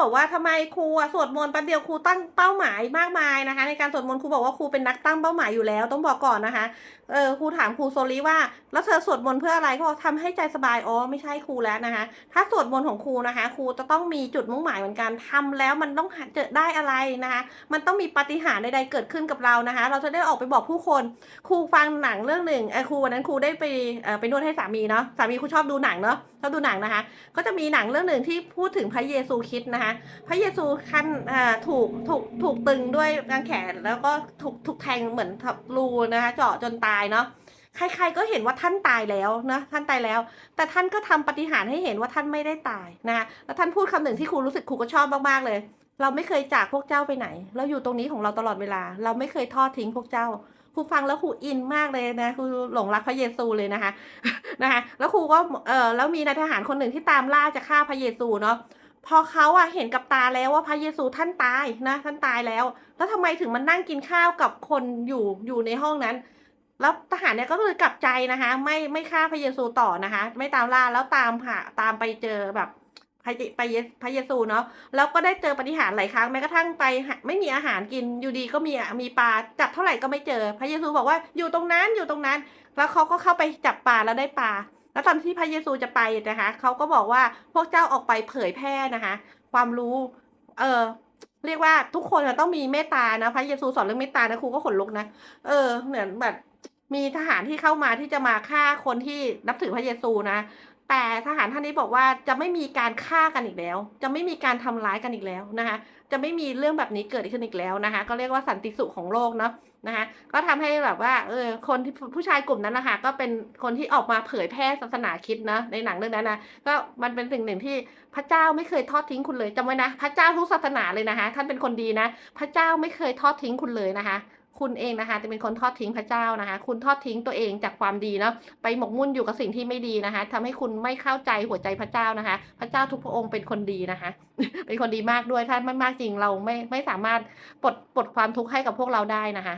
บอกว่าทำไมครูสวดมนต์แป๊บเดียวครูตั้งเป้าหมายมากมายนะคะ ในการสวดมนต์ครูบอกว่าครูเป็นนักตั้งเป้าหมายอยู่แล้ว ต้องบอกก่อนนะคะเออครูถามครูโซลีว่า แล้วเธอสวดมนต์เพื่ออะไรเขาบอกทำให้ใจสบายอ๋อไม่ใช่ครูแล้วนะคะ ถ้าสวดมนต์ของครูนะคะ ครูจะต้องมีจุดมุ่งหมายเหมือนกันทำแล้วมันต้องเจอได้อะไรนะคะ มันต้องมีปาฏิหาริย์ใดๆเกิดขึ้นกับเรานะคะ เราจะได้ออกไปบอกผู้คนครูฟังหนังเรื่องหนึ่งเออครูวันนั้นครูได้ไปเออไปนวดให้สามีเนาะสามีครูชอบดูหนังเนาะชอบดูหนังนะคะ ก็จะมีหนังเรื่องหนึ่งที่พูดถึงพระเยซูคริสต์นะคะพระเยซูคันอ่าถูกถูกถูกตึงด้วยกางแขนแล้วก็ถูกถูกแทงเหมือนทับรูนะคะเจาะจนตายเนาะใครๆก็เห็นว่าท่านตายแล้วนะท่านตายแล้ว แต่ท่านก็ทำปาฏิหารย์ให้เห็นว่าท่านไม่ได้ตายนะคะแล้วท่านพูดคำหนึ่งที่ครูรู้สึกครูก็ชอบมากๆเลย เราไม่เคยจากพวกเจ้าไปไหน เราอยู่ตรงนี้ของเราตลอดเวลา เราไม่เคยทอดทิ้งพวกเจ้าครูฟังแล้วครูอินมากเลยนะครูหลงรักพระเยซูเลยนะคะนะคะ แล้วครูก็เออแล้วมีนายทหารคนหนึ่งที่ตามล่าจะฆ่าพระเยซูเนาะ พอเขาอะเห็นกับตาแล้วว่าพระเยซูท่านตายนะท่านตายแล้ว แล้วทำไมถึงมันนั่งกินข้าวกับคนอยู่อยู่ในห้องนั้น แล้วทหารเนี่ยก็คือกลับใจนะคะ ไม่ไม่ฆ่าพระเยซูต่อนะคะ ไม่ตามล่าแล้วตามหาตามไปเจอแบบพระเยพระเยพระเยซูเนาะแล้วก็ได้เจอปฏิหารย์หลายครั้งแม้กระทั่งไปไม่มีอาหารกินอยู่ดีก็มีมีปลาจับเท่าไหร่ก็ไม่เจอ พระเยซูบอกว่าอยู่ตรงนั้นอยู่ตรงนั้น แล้วเขาก็เข้าไปจับปลาแล้วได้ปลา แล้วตอนที่พระเยซูจะไปนะคะเขาก็บอกว่าพวกเจ้าออกไปเผยแพร่นะคะ ความรู้ เออเรียกว่าทุกคนอะต้องมีเมตตานะพระเยซูสอนเรื่องเมตตานะครูก็ขนลุกนะเออเหมือนแบบ มีทหารที่เข้ามาที่จะมาฆ่าคนที่นับถือพระเยซูนะ แต่ทหารท่านนี้บอกว่าจะไม่มีการฆ่ากันอีกแล้ว จะไม่มีการทำร้ายกันอีกแล้วนะคะ จะไม่มีเรื่องแบบนี้เกิดขึ้นอีกแล้วนะคะ ก็เรียกว่าสันติสุขของโลกเนาะนะคะ ก็ทำให้แบบว่าเออคนที่ผู้ชายกลุ่มนั้นนะคะก็เป็นคนที่ออกมาเผยแพร่ศาสนาคิดนะในหนังเรื่องนั้นนะก็มันเป็นสิ่งหนึ่งที่พระเจ้าไม่เคยทอดทิ้งคุณเลยจำไว้นะ พระเจ้าทุกศาสนาเลยนะคะ ท่านเป็นคนดีนะ พระเจ้าไม่เคยทอดทิ้งคุณเลยนะคะ คุณเองนะคะจะเป็นคนทอดทิ้งพระเจ้านะคะ คุณทอดทิ้งตัวเองจากความดีเนาะไปหมกมุ่นอยู่กับสิ่งที่ไม่ดีนะคะทำให้คุณไม่เข้าใจหัวใจพระเจ้านะคะ พระเจ้าทุกพระองค์เป็นคนดีนะคะ เป็นคนดีมากด้วยถ้าไม่มากจริงเราไม่ไม่สามารถปลดปลดความทุกข์ให้กับพวกเราได้นะคะ